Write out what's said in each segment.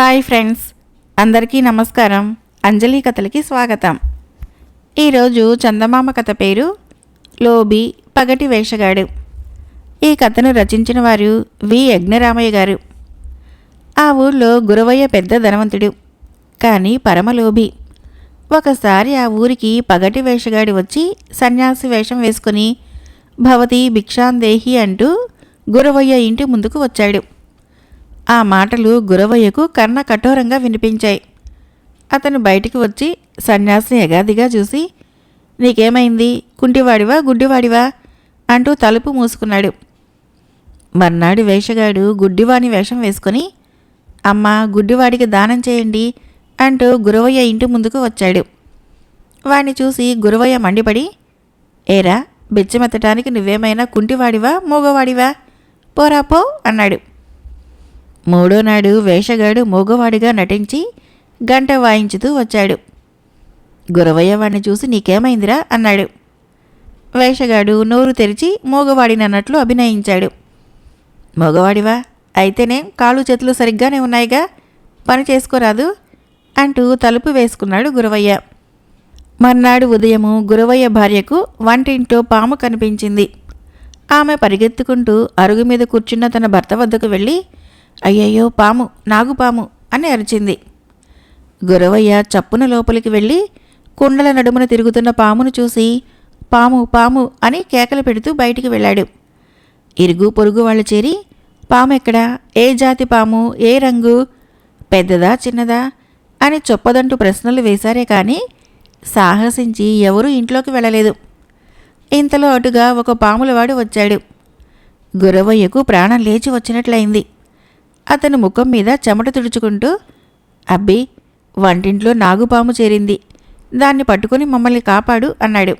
Hi friends. అందరికీ నమస్కారం. అంజలి కథలకి స్వాగతం. ఈరోజు చందమామ కథ పేరు లోబి పగటి వేషగాడు. ఈ కథను రచించిన వారు వి యజ్ఞరామయ్య గారు. ఆ ఊర్లో గురవయ్య పెద్ద ధనవంతుడు. కానీ పరమలోభి. ఒకసారి ఆ ఊరికి పగటి వేషగాడి వచ్చి సన్యాసి వేషం వేసుకుని భవతి భిక్షాందేహి అంటూ గురవయ్య ఇంటి ముందుకు వచ్చాడు. ఆ మాటలు గురవయ్యకు కర్ణ కఠోరంగా వినిపించాయి. అతను బయటికి వచ్చి సన్యాసిని ఎగాదిగా చూసి నీకేమైంది? కుంటివాడివా? గుడ్డివాడివా? అంటూ తలుపు మూసుకున్నాడు. మర్నాడు వేషగాడు గుడ్డివాని వేషం వేసుకొని అమ్మ గుడ్డివాడికి దానం చేయండి అంటూ గురవయ్య ఇంటి ముందుకు వచ్చాడు. వాణ్ణి చూసి గురవయ్య మండిపడి ఏరా బెచ్చమెత్తటానికి నువ్వేమైనా కుంటివాడివా? మూగవాడివా? పోరా పో అన్నాడు. మూడో నాడు వేషగాడు మూగవాడిగా నటించి గంట వాయించుతూ వచ్చాడు. గురవయ్య వాడిని చూసి నీకేమైందిరా? అన్నాడు. వేషగాడు నోరు తెరిచి మూగవాడినన్నట్లు అభినయించాడు. మగవాడివా? అయితేనేం కాళ్ళు చేతులు సరిగ్గానే ఉన్నాయిగా. పని చేసుకోరాదు అంటూ తలుపు వేసుకున్నాడు గురవయ్య. మర్నాడు ఉదయము గురవయ్య భార్యకు వంటింట్లో పాము కనిపించింది. ఆమె పరిగెత్తుకుంటూ అరుగు మీద కూర్చున్న తన భర్త వద్దకు వెళ్ళి అయ్యయ్యో పాము నాగుపాము అని అరిచింది. గురవయ్య చప్పున లోపలికి వెళ్ళి కుండల నడుమున తిరుగుతున్న పామును చూసి పాము పాము అని కేకలు పెడుతూ బయటికి వెళ్ళాడు. ఇరుగు పొరుగు వాళ్ళు చేరి పాము ఎక్కడా? ఏ జాతి పాము? ఏ రంగు? పెద్దదా చిన్నదా? అని చొప్పదంటూ ప్రశ్నలు వేశారే కానీ సాహసించి ఎవరూ ఇంట్లోకి వెళ్ళలేదు. ఇంతలో అటుగా ఒక పాములవాడు వచ్చాడు. గురవయ్యకు ప్రాణం లేచి వచ్చినట్లయింది. అతను ముఖం మీద చెమట తుడుచుకుంటూ అబ్బి వంటింట్లో నాగుపాము చేరింది. దాన్ని పట్టుకుని మమ్మల్ని కాపాడు అన్నాడు.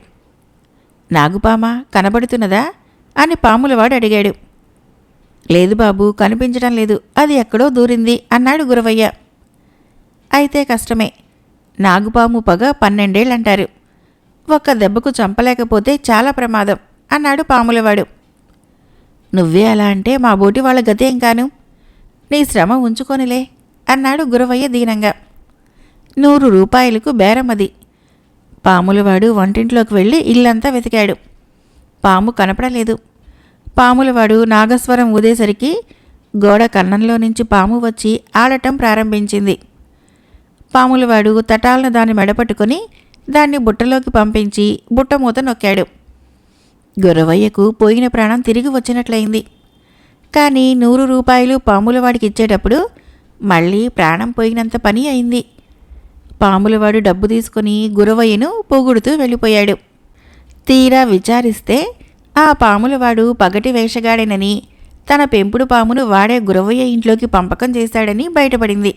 నాగుపామ కనబడుతున్నదా? అని పాములవాడు అడిగాడు. లేదు బాబు కనిపించడం లేదు. అది ఎక్కడో దూరింది అన్నాడు గురవయ్య. అయితే కష్టమే. నాగుపాము పగ పన్నెండేళ్ళంటారు. ఒక్క దెబ్బకు చంపలేకపోతే చాలా ప్రమాదం అన్నాడు పాములవాడు. నువ్వే అలా అంటే మా బోటి వాళ్ళ గతేం కాను నీ శ్రమ ఉంచుకొనిలే అన్నాడు గురవయ్య దీనంగా. నూరు రూపాయలకు బేరమది. పాములవాడు వంటింట్లోకి వెళ్ళి ఇల్లంతా వెతికాడు. పాము కనపడలేదు. పాములవాడు నాగస్వరం ఊదేసరికి గోడ కన్నంలో నుంచి పాము వచ్చి ఆడటం ప్రారంభించింది. పాములవాడు తటాలను దాన్ని మెడపట్టుకొని దాన్ని బుట్టలోకి పంపించి బుట్ట మూత నొక్కాడు. గురవయ్యకు పోయిన ప్రాణం తిరిగి వచ్చినట్లయింది. కానీ నూరు రూపాయలు పాములవాడికి ఇచ్చేటప్పుడు మళ్ళీ ప్రాణం పోయినంత పని అయింది. పాములవాడు డబ్బు తీసుకుని గురవయ్యను పొగుడుతూ వెళ్ళిపోయాడు. తీరా విచారిస్తే ఆ పాములవాడు పగటి వేషగాడేనని తన పెంపుడు పామును వాడే గురవయ్య ఇంట్లోకి పంపకం చేశాడని బయటపడింది.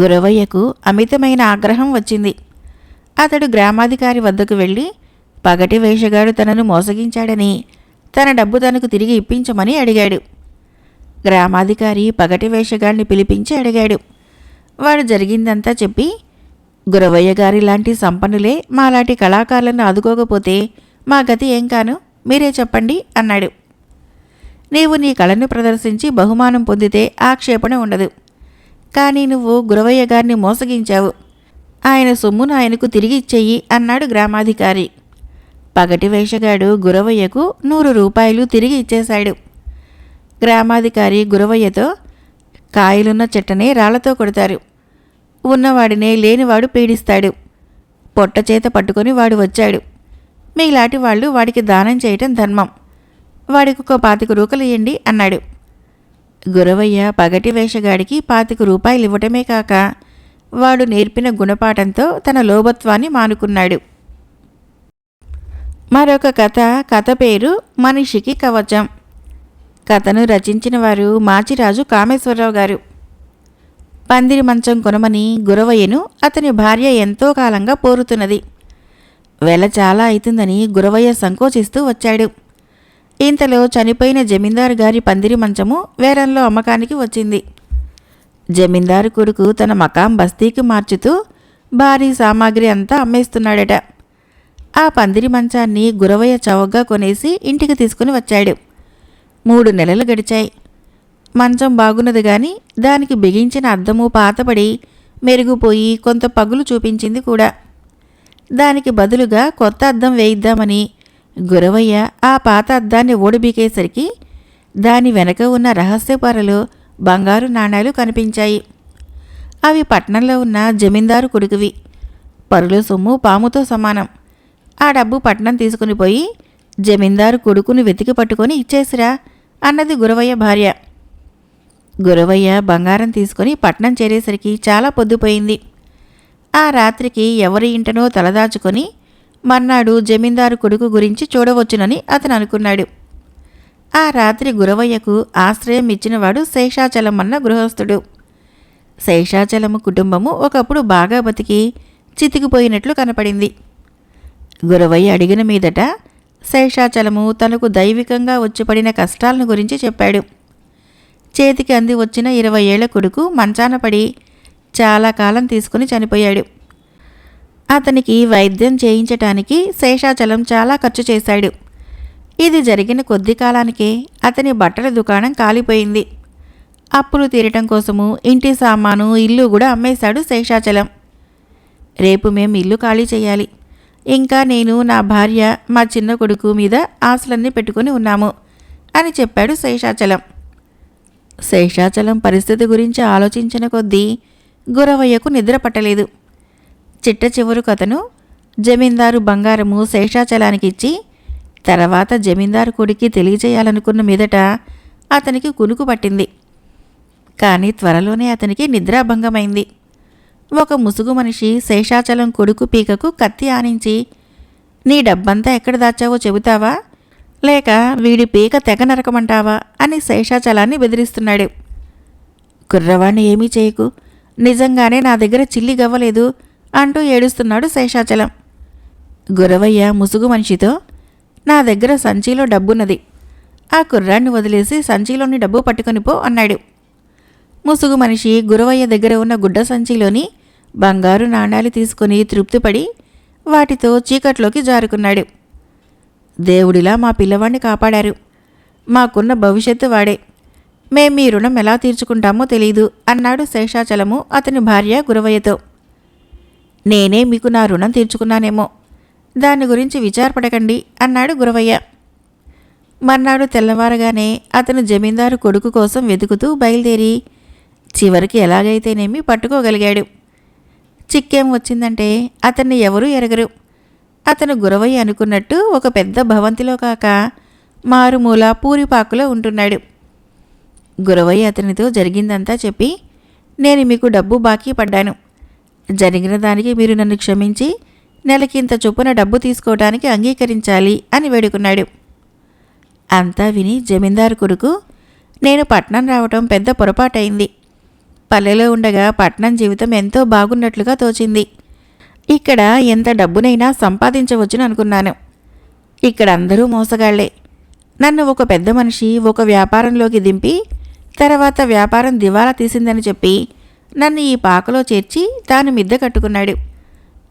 గురవయ్యకు అమితమైన ఆగ్రహం వచ్చింది. అతడు గ్రామాధికారి వద్దకు వెళ్ళి పగటి వేషగాడు తనను మోసగించాడని తన డబ్బు తనకు తిరిగి ఇప్పించమని అడిగాడు. గ్రామాధికారి పగటి వేషగాడిని పిలిపించి అడిగాడు. వాడు జరిగిందంతా చెప్పి గురవయ్య గారి లాంటి సంపన్నులే మాలాంటి కళాకారులను ఆదుకోకపోతే మా గతి ఏం కాను? మీరే చెప్పండి అన్నాడు. నీవు నీ కళను ప్రదర్శించి బహుమానం పొందితే ఆక్షేపణ ఉండదు. కానీ నువ్వు గురవయ్య గారిని మోసగించావు. ఆయన సొమ్మును ఆయనకు తిరిగి ఇచ్చేయి అన్నాడు గ్రామాధికారి. పగటి వేషగాడు గురవయ్యకు నూరు రూపాయలు తిరిగి ఇచ్చేశాడు. గ్రామాధికారి గురవయ్యతో కాయలున్న చెట్టనే రాళ్ళతో కొడతారు. ఉన్నవాడినే లేనివాడు పీడిస్తాడు. పొట్ట చేత పట్టుకొని వాడు వచ్చాడు. మీలాంటి వాళ్ళు వాడికి దానం చేయటం ధర్మం. వాడికి ఒక పాతిక రూకలు ఇయ్యండి అన్నాడు. గురవయ్య పగటి వేషగాడికి పాతిక రూపాయలు ఇవ్వటమే కాక వాడు నేర్పిన గుణపాఠంతో తన లోభత్వాన్ని మానుకున్నాడు. మరొక కథ కథ పేరు మనిషికి కవచం. కథను రచించిన వారు మాచిరాజు కామేశ్వరరావు గారు. పందిరి మంచం కొనమని గురవయ్యను అతని భార్య ఎంతో కాలంగా పోరుతున్నది. వెల చాలా అవుతుందని గురవయ్య సంకోచిస్తూ వచ్చాడు. ఇంతలో చనిపోయిన జమీందారు గారి పందిరి మంచము వేరంలో అమ్మకానికి వచ్చింది. జమీందారు కొడుకు తన మకాం బస్తీకి మార్చుతూ భారీ సామాగ్రి అంతా అమ్మేస్తున్నాడట. ఆ పందిరి మంచాన్ని గురవయ్య చౌకగా కొనేసి ఇంటికి తీసుకుని వచ్చాడు. మూడు నెలలు గడిచాయి. మంచం బాగున్నది కానీ దానికి బిగించిన అద్దము పాతపడి మెరుగుపోయి కొంత పగులు చూపించింది కూడా. దానికి బదులుగా కొత్త అద్దం వేయిద్దామని గురవయ్య ఆ పాత అద్దాన్ని ఓడిబీకేసరికి దాని వెనక ఉన్న రహస్య పొరలు బంగారు నాణాలు కనిపించాయి. అవి పట్నంలో ఉన్న జమీందారు కొడుకువి. పరుల సొమ్ము పాముతో సమానం. ఆ డబ్బు పట్నం తీసుకుని పోయి జమీందారు కొడుకుని వెతికి పట్టుకొని ఇచ్చేసిరా అన్నది గురవయ్య భార్య. గురవయ్య బంగారం తీసుకుని పట్నం చేరేసరికి చాలా పొద్దుపోయింది. ఆ రాత్రికి ఎవరి ఇంటనో తలదాచుకొని మర్నాడు జమీందారు కొడుకు గురించి చూడవచ్చునని అతను అనుకున్నాడు. ఆ రాత్రి గురవయ్యకు ఆశ్రయం ఇచ్చినవాడు శేషాచలం అన్న గృహస్థుడు. శేషాచలము కుటుంబము ఒకప్పుడు బాగా బతికి చితికిపోయినట్లు కనపడింది. గురవయ్య అడిగిన మీదట శేషాచలము తనకు దైవికంగా వచ్చిపడిన కష్టాలను గురించి చెప్పాడు. చేతికి అంది వచ్చిన ఇరవై ఏళ్ళ కొడుకు మంచాన పడి చాలా కాలం తీసుకుని చనిపోయాడు. అతనికి వైద్యం చేయించటానికి శేషాచలం చాలా ఖర్చు చేశాడు. ఇది జరిగిన కొద్ది కాలానికే అతని బట్టల దుకాణం కాలిపోయింది. అప్పులు తీరటం కోసము ఇంటి సామాను ఇల్లు కూడా అమ్మేశాడు శేషాచలం. రేపు మేము ఇల్లు ఖాళీ చేయాలి. ఇంకా నేను నా భార్య మా చిన్న కొడుకు మీద ఆశలన్నీ పెట్టుకుని ఉన్నాము అని చెప్పాడు శేషాచలం. శేషాచలం పరిస్థితి గురించి ఆలోచించిన కొద్దీ గురవయ్యకు నిద్ర పట్టలేదు. చిట్ట చివరకు అతను జమీందారు బంగారము శేషాచలానికి ఇచ్చి తర్వాత జమీందారు కొడుకి తెలియజేయాలనుకున్న మీదట అతనికి కునుకు పట్టింది. కానీ త్వరలోనే అతనికి నిద్రాభంగమైంది. ఒక ముసుగు మనిషి శేషాచలం కొడుకు పీకకు కత్తి ఆనించి నీ డబ్బంతా ఎక్కడ దాచావో చెబుతావా? లేక వీడి పీక తెగ నరకమంటావా? అని శేషాచలాన్ని బెదిరిస్తున్నాడు. కుర్రవాణ్ణి ఏమీ చేయకు. నిజంగానే నా దగ్గర చిల్లి గవ్వలేదు అంటూ ఏడుస్తున్నాడు శేషాచలం. గురవయ్య ముసుగు మనిషితో నా దగ్గర సంచిలో డబ్బున్నది. ఆ కుర్రాన్ని వదిలేసి సంచిలోని డబ్బు పట్టుకొని పో అన్నాడు. ముసుగు మనిషి గురవయ్య దగ్గర ఉన్న గుడ్డ సంచిలోని బంగారు నాణాలు తీసుకుని తృప్తిపడి వాటితో చీకట్లోకి జారుకున్నాడు. దేవుడిలా మా పిల్లవాడిని కాపాడారు. మాకున్న భవిష్యత్తు వాడే. మేం మీ రుణం ఎలా తీర్చుకుంటామో తెలీదు అన్నాడు శేషాచలము అతని భార్య గురవయ్యతో. నేనే మీకు నా రుణం తీర్చుకున్నానేమో. దాని గురించి విచారపడకండి అన్నాడు గురవయ్య. మర్నాడు తెల్లవారగానే అతను జమీందారు కొడుకు కోసం వెతుకుతూ బయలుదేరి చివరికి ఎలాగైతేనేమి పట్టుకోగలిగాడు. చిక్కేం వచ్చిందంటే అతన్ని ఎవరూ ఎరగరు. అతను గురవయ్య అనుకున్నట్టు ఒక పెద్ద భవంతిలో కాక మారుమూల పూరిపాకులో ఉంటున్నాడు. గురవయ్య అతనితో జరిగిందంతా చెప్పి నేను మీకు డబ్బు బాకీ పడ్డాను. జరిగిన దానికి మీరు నన్ను క్షమించి నెలకింత చొప్పున డబ్బు తీసుకోవడానికి అంగీకరించాలి అని వేడుకున్నాడు. అంతా విని జమీందారు కొడుకు నేను పట్నం రావటం పెద్ద పొరపాటైంది. పల్లెలో ఉండగా పట్నం జీవితం ఎంతో బాగున్నట్లుగా తోచింది. ఇక్కడ ఎంత డబ్బునైనా సంపాదించవచ్చును అనుకున్నాను. ఇక్కడ అందరూ మోసగాళ్ళే. నన్ను ఒక పెద్ద మనిషి ఒక వ్యాపారంలోకి దింపి తర్వాత వ్యాపారం దివాలా తీసిందని చెప్పి నన్ను ఈ పాకలో చేర్చి తాను మిద్ద కట్టుకున్నాడు.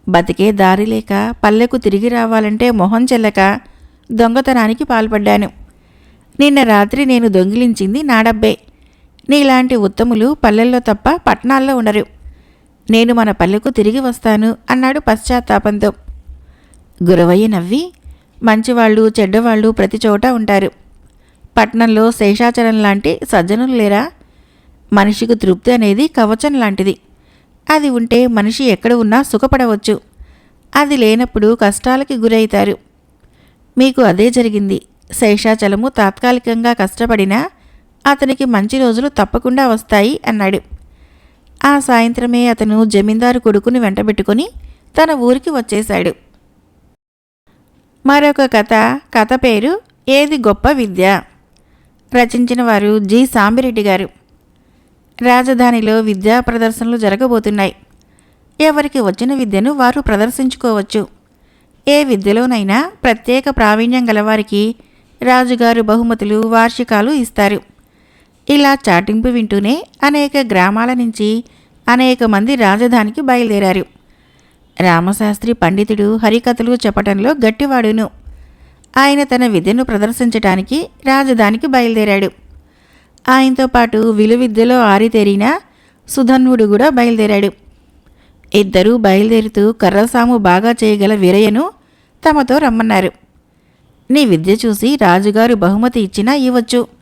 బతికే దారి లేక పల్లెకు తిరిగి రావాలంటే మొహం చెల్లక దొంగతనానికి పాల్పడ్డాను. నిన్న రాత్రి నేను దొంగిలించింది నా డబ్బే. నీలాంటి ఉత్తములు పల్లెల్లో తప్ప పట్టణాల్లో ఉండరు. నేను మన పల్లెకు తిరిగి వస్తాను అన్నాడు పశ్చాత్తాపంతో. గురవయ్య నవ్వి మంచివాళ్ళు చెడ్డవాళ్ళు ప్రతి చోట ఉంటారు. పట్నంలో శేషాచలం లాంటి సజ్జనులు లేరా? మనిషికి తృప్తి అనేది కవచం లాంటిది. అది ఉంటే మనిషి ఎక్కడ ఉన్నా సుఖపడవచ్చు. అది లేనప్పుడు కష్టాలకి గురవుతారు. మీకు అదే జరిగింది. శేషాచలము తాత్కాలికంగా కష్టపడినా అతనికి మంచి రోజులు తప్పకుండా వస్తాయి అన్నాడు. ఆ సాయంత్రమే అతను జమీందారు కొడుకుని వెంటబెట్టుకొని తన ఊరికి వచ్చేశాడు. మరొక కథ కథ పేరు ఏది గొప్ప విద్య? రచించిన వారు జి. సాంబిరెడ్డి గారు. రాజధానిలో విద్యా ప్రదర్శనలు జరగబోతున్నాయి. ఎవరికి వచ్చిన విద్యను వారు ప్రదర్శించుకోవచ్చు. ఏ విద్యలోనైనా ప్రత్యేక ప్రావీణ్యం గలవారికి రాజుగారు బహుమతులు వార్షికాలు ఇస్తారు. ఇలా చాటింపు వింటూనే అనేక గ్రామాల నుంచి అనేక మంది రాజధానికి బయలుదేరారు. రామశాస్త్రి పండితుడు హరికథలు చెప్పటంలో గట్టివాడును. ఆయన తన విద్యను ప్రదర్శించటానికి రాజధానికి బయలుదేరాడు. ఆయనతో పాటు విలువిద్యలో ఆరితేరిన సుధన్వుడు కూడా బయలుదేరాడు. ఇద్దరూ బయలుదేరుతూ కర్రసాము బాగా చేయగల వీరయ్యను తమతో రమ్మన్నారు. నీ విద్య చూసి రాజుగారు బహుమతి ఇచ్చినా ఇవ్వచ్చు.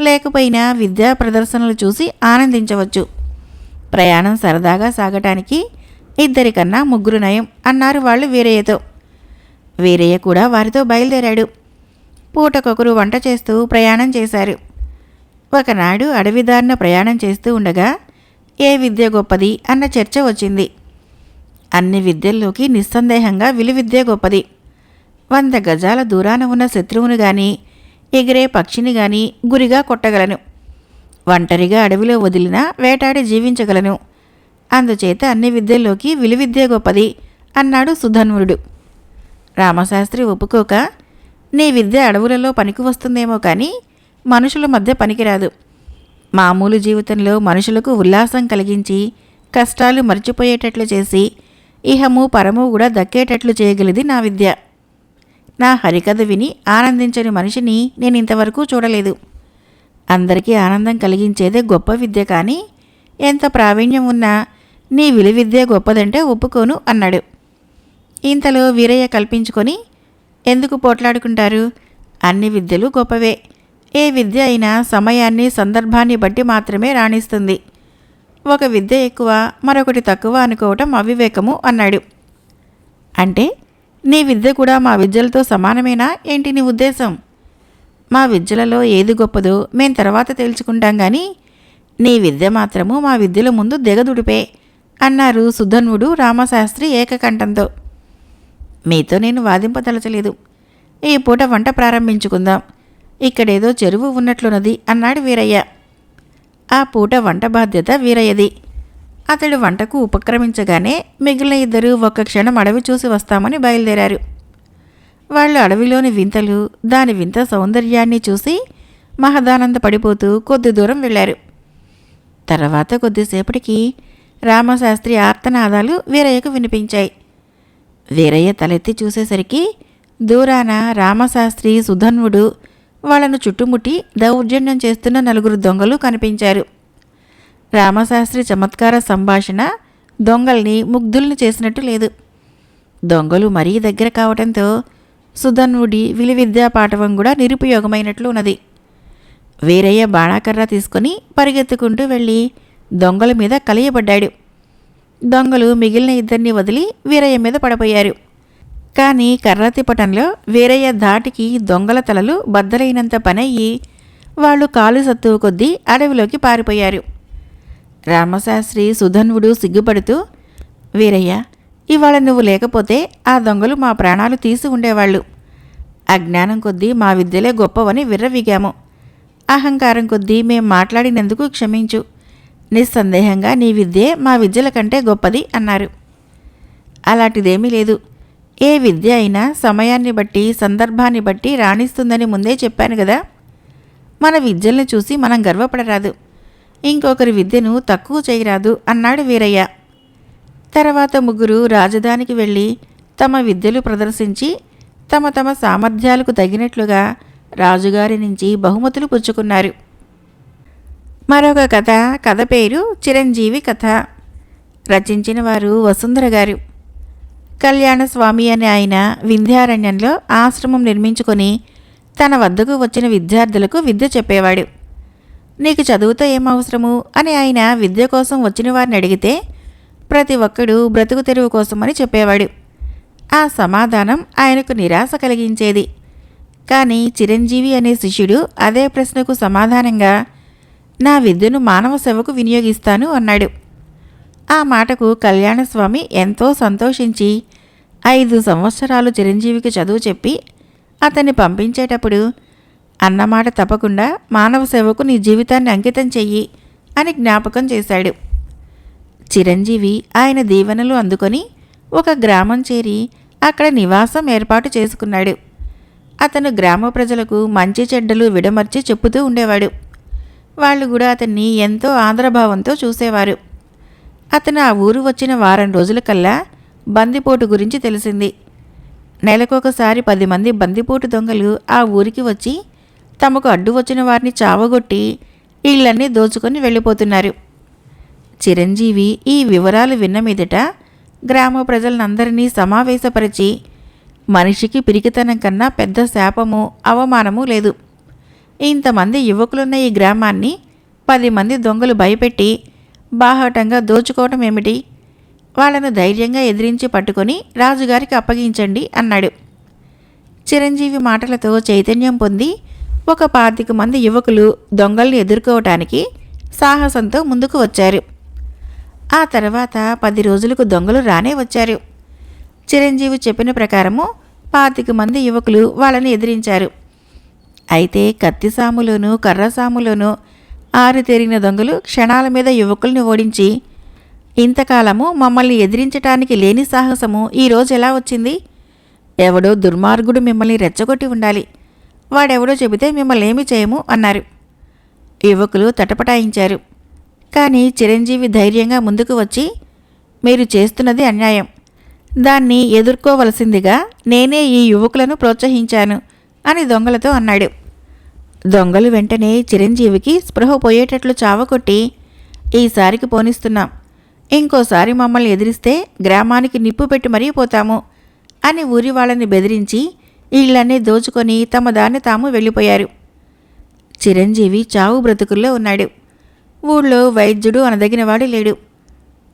లేకపోయినా విద్యా ప్రదర్శనలు చూసి ఆనందించవచ్చు. ప్రయాణం సరదాగా సాగటానికి ఇద్దరికన్నా ముగ్గురు నయం అన్నారు వాళ్ళు వీరయ్యతో. వీరయ్య కూడా వారితో బయలుదేరాడు. పూటకొకరు వంట చేస్తూ ప్రయాణం చేశారు. ఒకనాడు అడవిదారిన ప్రయాణం చేస్తూ ఉండగా ఏ విద్య గొప్పది అన్న చర్చ వచ్చింది. అన్ని విద్యల్లోకి నిస్సందేహంగా విలువిద్య గొప్పది. వంద గజాల దూరాన ఉన్న శత్రువును గాని ఎగిరే పక్షిని గాని గురిగా కొట్టగలను. ఒంటరిగా అడవిలో వదిలినా వేటాడి జీవించగలను. అందుచేత అన్ని విద్యల్లోకి విలువిద్య గొప్పది అన్నాడు సుధన్వుడు రామశాస్త్రి ఒప్పుకోక నీ విద్య అడవులలో పనికి వస్తుందేమో కానీ మనుషుల మధ్య పనికిరాదు. మామూలు జీవితంలో మనుషులకు ఉల్లాసం కలిగించి కష్టాలు మర్చిపోయేటట్లు చేసి ఇహము పరము కూడా దక్కేటట్లు చేయగలిది నా విద్య. నా హరికథ విని ఆనందించని మనిషిని నేను ఇంతవరకు చూడలేదు. అందరికీ ఆనందం కలిగించేదే గొప్ప విద్య కానీ ఎంత ప్రావీణ్యం ఉన్నా నీ విలువిద్య గొప్పదంటే ఒప్పుకోను అన్నాడు. ఇంతలో వీరయ్య కల్పించుకొని ఎందుకు పోట్లాడుకుంటారు? అన్ని విద్యలు గొప్పవే. ఏ విద్య అయినా సమయాన్ని సందర్భాన్ని బట్టి మాత్రమే రాణిస్తుంది. ఒక విద్య ఎక్కువ మరొకటి తక్కువ అనుకోవటం అవివేకము అన్నాడు. అంటే నీ విద్య కూడా మా విద్యలతో సమానమేనా? ఏంటి నీ ఉద్దేశం? మా విద్యలలో ఏది గొప్పదో మేం తర్వాత తేల్చుకుంటాం కానీ నీ విద్య మాత్రము మా విద్యల ముందు దిగదుడిపే అన్నారు సుధన్వుడు రామశాస్త్రి ఏకకంఠంతో. మీతో నేను వాదింపదలచలేదు. ఈ పూట వంట ప్రారంభించుకుందాం. ఇక్కడేదో చెరువు ఉన్నట్లున్నది అన్నాడు వీరయ్య. ఆ పూట వంట బాధ్యత వీరయ్యది. అతడు వంటకు ఉపక్రమించగానే మిగిలిన ఇద్దరు ఒక్క క్షణం అడవి చూసి వస్తామని బయలుదేరారు. వాళ్ళు అడవిలోని వింతలు దాని వింత సౌందర్యాన్ని చూసి మహదానంద పడిపోతూ కొద్ది దూరం వెళ్ళారు. తర్వాత కొద్దిసేపటికి రామశాస్త్రి ఆర్తనాదాలు వీరయ్యకు వినిపించాయి. వీరయ్య తలెత్తి చూసేసరికి దూరాన రామశాస్త్రి సుధన్వుడు వాళ్ళను చుట్టుముట్టి దౌర్జన్యం చేస్తున్న నలుగురు దొంగలు కనిపించారు. రామశాస్త్రి చమత్కార సంభాషణ దొంగల్ని ముగ్ధుల్ని చేసినట్టు లేదు. దొంగలు మరీ దగ్గర కావటంతో సుధన్వుడి విలువిద్యా పాఠవం కూడా నిరుపయోగమైనట్లు ఉన్నది. వీరయ్య బాణాకర్ర తీసుకొని పరిగెత్తుకుంటూ వెళ్ళి దొంగల మీద కలియబడ్డాడు. దొంగలు మిగిలిన ఇద్దరిని వదిలి వీరయ్య మీద పడబోయారు. కానీ కర్ర తిప్పటంలో వీరయ్య ధాటికి దొంగల తలలు బద్దలైనంత పనయ్యి వాళ్ళు కాలు సత్తువు కొద్దీ అడవిలోకి పారిపోయారు. రామశాస్త్రి సుధన్వుడు సిగ్గుపడుతూ వీరయ్య ఇవాళ నువ్వు లేకపోతే ఆ దొంగలు మా ప్రాణాలు తీసి ఉండేవాళ్ళు. అజ్ఞానం కొద్దీ మా విద్యలే గొప్పవని విర్రవీగాము. అహంకారం కొద్దీ మేం మాట్లాడినందుకు క్షమించు. నిస్సందేహంగా నీ విద్యే మా విద్యల కంటే గొప్పది అన్నారు. అలాంటిదేమీ లేదు. ఏ విద్య అయినా సమయాన్ని బట్టి సందర్భాన్ని బట్టి రాణిస్తుందని ముందే చెప్పాను కదా. మన విద్యల్ని చూసి మనం గర్వపడరాదు. ఇంకొకరి విద్యను తక్కువ చేయరాదు అన్నాడు వీరయ్య. తర్వాత ముగ్గురు రాజధానికి వెళ్ళి తమ విద్యలు ప్రదర్శించి తమ తమ సామర్థ్యాలకు తగినట్లుగా రాజుగారి నుంచి బహుమతులు పుచ్చుకున్నారు. మరొక కథ కథ పేరు చిరంజీవి కథ. రచించిన వారు వసుంధర గారు. కళ్యాణస్వామి అనే ఆయన వింధ్యారణ్యంలో ఆశ్రమం నిర్మించుకొని తన వద్దకు వచ్చిన విద్యార్థులకు విద్య చెప్పేవాడు. నీకు చదువుతో ఏం అవసరము? అని ఆయన విద్య కోసం వచ్చిన వారిని అడిగితే ప్రతి ఒక్కడు బ్రతుకు తెరువు కోసమని చెప్పేవాడు. ఆ సమాధానం ఆయనకు నిరాశ కలిగించేది. కానీ చిరంజీవి అనే శిష్యుడు అదే ప్రశ్నకు సమాధానంగా నా విద్యను మానవ సేవకు వినియోగిస్తాను అన్నాడు. ఆ మాటకు కళ్యాణస్వామి ఎంతో సంతోషించి ఐదు సంవత్సరాలు చిరంజీవికి చదువు చెప్పి అతన్ని పంపించేటప్పుడు అన్నమాట తప్పకుండా మానవ సేవకు నీ జీవితాన్ని అంకితం చెయ్యి అని జ్ఞాపకం చేశాడు. చిరంజీవి ఆయన దీవెనలు అందుకొని ఒక గ్రామం చేరి అక్కడ నివాసం ఏర్పాటు చేసుకున్నాడు. అతను గ్రామ ప్రజలకు మంచి చెడ్డలు విడమర్చి చెప్పుతూ ఉండేవాడు. వాళ్ళు కూడా అతన్ని ఎంతో ఆంధ్రభావంతో చూసేవారు. అతను ఆ ఊరు వచ్చిన వారం రోజులకల్లా బందిపోటు గురించి తెలిసింది. నెలకొకసారి పది మంది బందిపోటు దొంగలు ఆ ఊరికి వచ్చి తమకు అడ్డు వచ్చిన వారిని చావగొట్టి ఇళ్ళన్నీ దోచుకొని వెళ్ళిపోతున్నారు. చిరంజీవి ఈ వివరాలు విన్న మీదట గ్రామ ప్రజలందరినీ సమావేశపరిచి మనిషికి పిరికితనం కన్నా పెద్ద శాపము అవమానము లేదు. ఇంతమంది యువకులున్న ఈ గ్రామాన్ని పది మంది దొంగలు భయపెట్టి బాహటంగా దోచుకోవటం ఏమిటి? వాళ్ళను ధైర్యంగా ఎదిరించి పట్టుకొని రాజుగారికి అప్పగించండి అన్నాడు. చిరంజీవి మాటలతో చైతన్యం పొంది ఒక పాతిక మంది యువకులు దొంగల్ని ఎదుర్కోవటానికి సాహసంతో ముందుకు వచ్చారు. ఆ తర్వాత పది రోజులకు దొంగలు రానే వచ్చారు. చిరంజీవి చెప్పిన ప్రకారము పాతిక మంది యువకులు వాళ్ళని ఎదిరించారు. అయితే కత్తిసాములోనూ కర్రసాములోను ఆరితేరిన దొంగలు క్షణాల మీద యువకుల్ని ఓడించి ఇంతకాలము మమ్మల్ని ఎదిరించటానికి లేని సాహసము ఈరోజు ఎలా వచ్చింది? ఎవడో దుర్మార్గుడు మిమ్మల్ని రెచ్చగొట్టి ఉండాలి. వాడెవడో చెబితే మిమ్మల్ని ఏమి చేయము అన్నారు. యువకులు తటపటాయించారు. కానీ చిరంజీవి ధైర్యంగా ముందుకు వచ్చి మీరు చేస్తున్నది అన్యాయం. దాన్ని ఎదుర్కోవలసిందిగా నేనే ఈ యువకులను ప్రోత్సహించాను అని దొంగలతో అన్నాడు. దొంగలు వెంటనే చిరంజీవికి స్పృహ పోయేటట్లు చావకొట్టి ఈసారికి పోనిస్తున్నాం. ఇంకోసారి మమ్మల్ని ఎదిరిస్తే గ్రామానికి నిప్పు పెట్టి మరీ పోతాము అని ఊరి వాళ్ళని బెదిరించి ఇళ్ళన్నీ దోచుకొని తమ దాన్ని తాము వెళ్ళిపోయారు. చిరంజీవి చావు బ్రతుకుల్లో ఉన్నాడు. ఊళ్ళో వైద్యుడు అనదగినవాడు లేడు.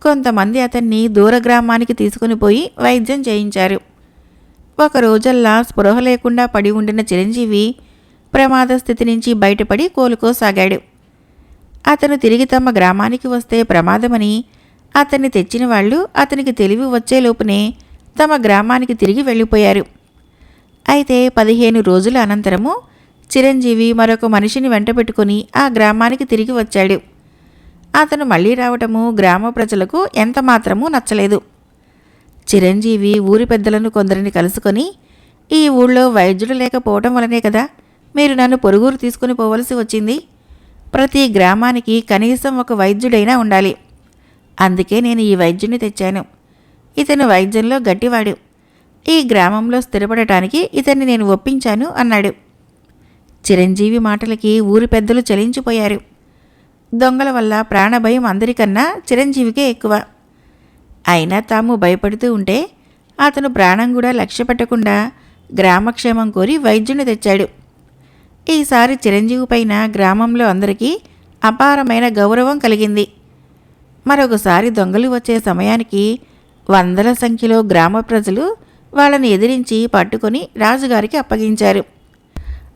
కొంతమంది అతన్ని దూర గ్రామానికి తీసుకుని పోయి వైద్యం చేయించారు. ఒక రోజల్లా స్పృహ లేకుండా పడి ఉండిన చిరంజీవి ప్రమాద స్థితి నుంచి బయటపడి కోలుకోసాగాడు. అతను తిరిగి తమ గ్రామానికి వస్తే ప్రమాదమని అతన్ని తెచ్చిన వాళ్ళు అతనికి తెలివి వచ్చేలోపునే తమ గ్రామానికి తిరిగి వెళ్ళిపోయారు. అయితే పదిహేను రోజుల అనంతరము చిరంజీవి మరొక మనిషిని వెంటబెట్టుకుని ఆ గ్రామానికి తిరిగి వచ్చాడు. అతను మళ్ళీ రావటము గ్రామ ప్రజలకు ఎంత మాత్రమూ నచ్చలేదు. చిరంజీవి ఊరి పెద్దలను కొందరిని కలుసుకొని ఈ ఊళ్ళో వైద్యుడు లేకపోవడం వలనే కదా మీరు నన్ను పొరుగురు తీసుకుని పోవలసి వచ్చింది. ప్రతి గ్రామానికి కనీసం ఒక వైద్యుడైనా ఉండాలి. అందుకే నేను ఈ వైద్యుని తెచ్చాను. ఇతను వైద్యంలో గట్టివాడు. ఈ గ్రామంలో స్థిరపడటానికి ఇతన్ని నేను ఒప్పించాను అన్నాడు. చిరంజీవి మాటలకి ఊరి పెద్దలు చలించిపోయారు. దొంగల వల్ల ప్రాణభయం అందరికన్నా చిరంజీవికే ఎక్కువ. అయినా తాము భయపడుతూ ఉంటే అతను ప్రాణం కూడా లక్ష్యపెట్టకుండా గ్రామక్షేమం కోరి వైద్యుని తెచ్చాడు. ఈసారి చిరంజీవి పైన గ్రామంలో అందరికీ అపారమైన గౌరవం కలిగింది. మరొకసారి దొంగలు వచ్చే సమయానికి వందల సంఖ్యలో గ్రామ ప్రజలు వాళ్ళని ఎదిరించి పట్టుకొని రాజుగారికి అప్పగించారు.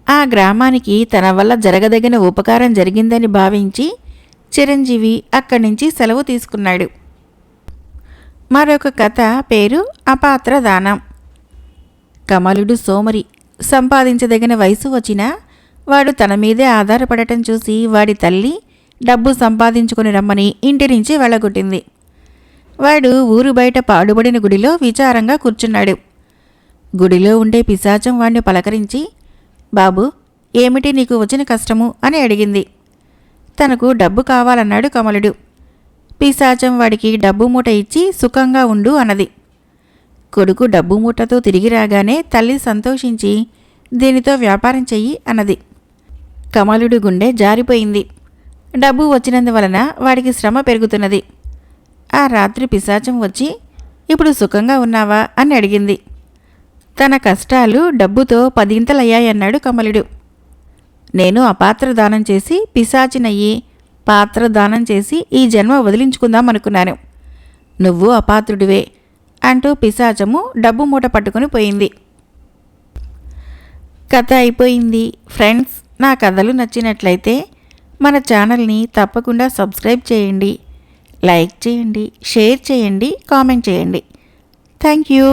ఆ గ్రామానికి తన వల్ల జరగదగిన ఉపకారం జరిగిందని భావించి చిరంజీవి అక్కడి నుంచి సెలవు తీసుకున్నాడు. మరొక కథ పేరు అపాత్ర దానం కమలుడు సోమరి సంపాదించదగిన వయసు వచ్చినా వాడు తన మీదే ఆధారపడటం చూసి వాడి తల్లి డబ్బు సంపాదించుకుని రమ్మని ఇంటి నుంచి వెళ్ళగొట్టింది. వాడు ఊరు బయట పాడుబడిన గుడిలో విచారంగా కూర్చున్నాడు. గుడిలో ఉండే పిశాచం వాణ్ణి పలకరించి బాబు ఏమిటి నీకు వచ్చిన కష్టము? అని అడిగింది. తనకు డబ్బు కావాలన్నాడు కమలుడు. పిశాచం వాడికి డబ్బు మూట ఇచ్చి సుఖంగా ఉండు అన్నది. కొడుకు డబ్బు మూటతో తిరిగి రాగానే తల్లి సంతోషించి దీనితో వ్యాపారం చెయ్యి అన్నది. కమలుడు గుండె జారిపోయింది. డబ్బు వచ్చినందువలన వాడికి శ్రమ పెరుగుతున్నది. ఆ రాత్రి పిశాచం వచ్చి ఇప్పుడు సుఖంగా ఉన్నావా? అని అడిగింది. తన కష్టాలు డబ్బుతో పదింతలయ్యాయన్నాడు కమలుడు. నేను అపాత్ర దానం చేసి పిశాచినయ్యి పాత్ర దానం చేసి ఈ జన్మ వదిలించుకుందాం అనుకున్నాను నువ్వు అపాత్రుడివే అంటూ పిశాచము డబ్బు మూట పట్టుకుని పోయింది. కథ అయిపోయింది. ఫ్రెండ్స్ నా కథలు నచ్చినట్లయితే మన ఛానల్ని తప్పకుండా సబ్స్క్రైబ్ చేయండి. లైక్ చేయండి షేర్ చేయండి కామెంట్ చేయండి. Thank you.